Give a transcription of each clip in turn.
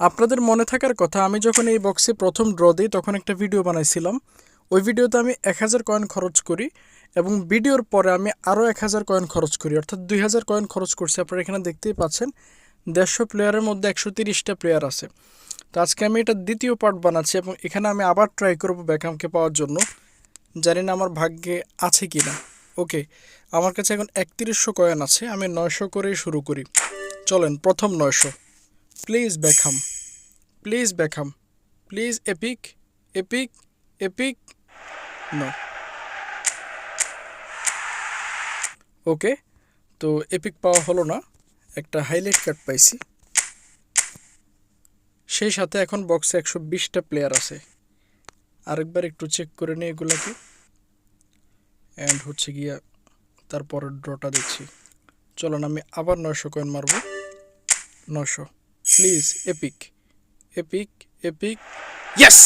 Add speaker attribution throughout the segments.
Speaker 1: আপনাদের মনে থাকার কথা, আমি যখন এই বক্সে প্রথম ড্র দিই, তখন একটা ভিডিও বানাইছিলাম। ওই ভিডিওতে আমি এক হাজার কয়েন খরচ করি এবং ভিডিওর পরে আমি আরও এক হাজার কয়েন খরচ করি। অর্থাৎ দুই হাজার কয়েন খরচ করছি, আপনারা এখানে দেখতেই পাচ্ছেন। দেড়শো প্লেয়ারের মধ্যে একশো তিরিশটা প্লেয়ার আছে। তো আজকে আমি এটা দ্বিতীয় পার্ট বানাচ্ছি এবং এখানে আমি আবার ট্রাই করব ব্যাকহামকে পাওয়ার জন্য। জানি না আমার ভাগ্যে আছে কি না ওকে আমার কাছে এখন একত্রিশশো কয়েন আছে, আমি নয়শো করেই শুরু করি। চলেন, প্রথম নয়শো। Please Beckham please Beckham please epic epic epic no okay তো এপিক পাওয়া হলো না। একটা হাইলাইট কার্ড পাইছি। সেই সাথে এখন বক্সে একশো বিশটা প্লেয়ার আছে। আরেকবার একটু চেক করে নিই এগুলাকে। অ্যান্ড হচ্ছে গিয়া তারপরের ড্রটা দেখছি। চলুন আমি আবার নয়শো কয়েন মারবো। নশো please epic epic epic yes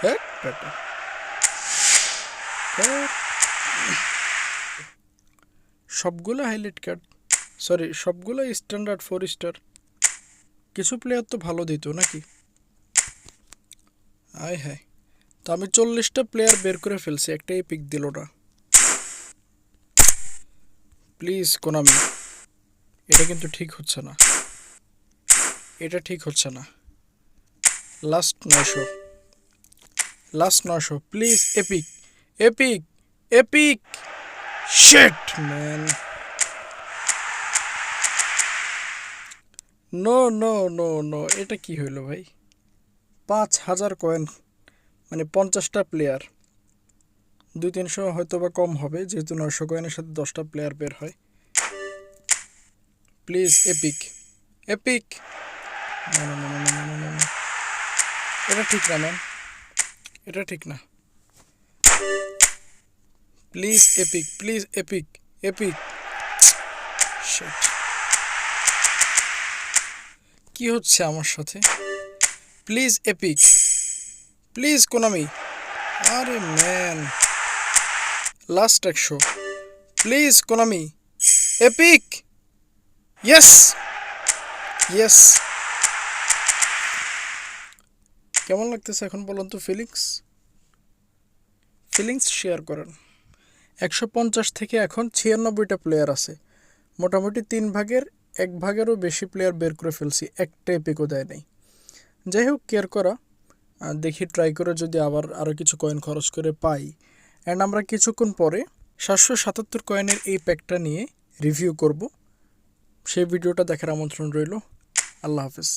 Speaker 1: হ্যাঁ। সবগুলো হাইলাইট কার্ড সরি সবগুলো স্ট্যান্ডার্ড ফোর স্টার কিছু প্লেয়ার তো ভালো দিত নাকি? আয় হ্যাঁ। তো আমি চল্লিশটা প্লেয়ার বের করে ফেলছি একটাই পিক দিল না। প্লিজ কোনামি এটা কিন্তু ঠিক হচ্ছে না। এটা ঠিক হচ্ছে না। লাস্ট নয়শো। লাস্ট নয়শো। Please epic epic epic shit man no no no no এটা কি হইল ভাই? পাঁচ হাজার কয়েন মানে পঞ্চাশটা প্লেয়ার দুই তিনশো হয়তো বা কম হবে, যেহেতু নয়শো কয়েনের সাথে দশটা প্লেয়ার বের হয়। প্লিজ এপিক এপিক এটা ঠিক না, ম্যাম। এটা ঠিক না। Please epic please epic epic Shit. কি হচ্ছে আমার সাথে? প্লিজ এপিক প্লিজ কোনামি আরে ম্যান লাস্ট একশো please Konami epic yes yes কেমন লাগতেছে এখন বলুন তো ফিলিংস ফিলিংস শেয়ার করেন। একশো পঞ্চাশ থেকে এখন ছিয়ানব্বইটা প্লেয়ার আছে। মোটামুটি তিন ভাগের, এক ভাগেরও বেশি প্লেয়ার বের করে ফেলছি, একটা এপিকও দেয় নাই। যাই হোক কেয়ার করা। দেখি ট্রাই করে যদি আবার আরও কিছু কয়েন খরচ করে পাই। অ্যান্ড আমরা কিছুক্ষণ পরে সাতশো সাতাত্তর কয়েনের এই প্যাকটা নিয়ে রিভিউ করব। সেই ভিডিওটা দেখার আমন্ত্রণ রইল। আল্লাহ হাফেজ।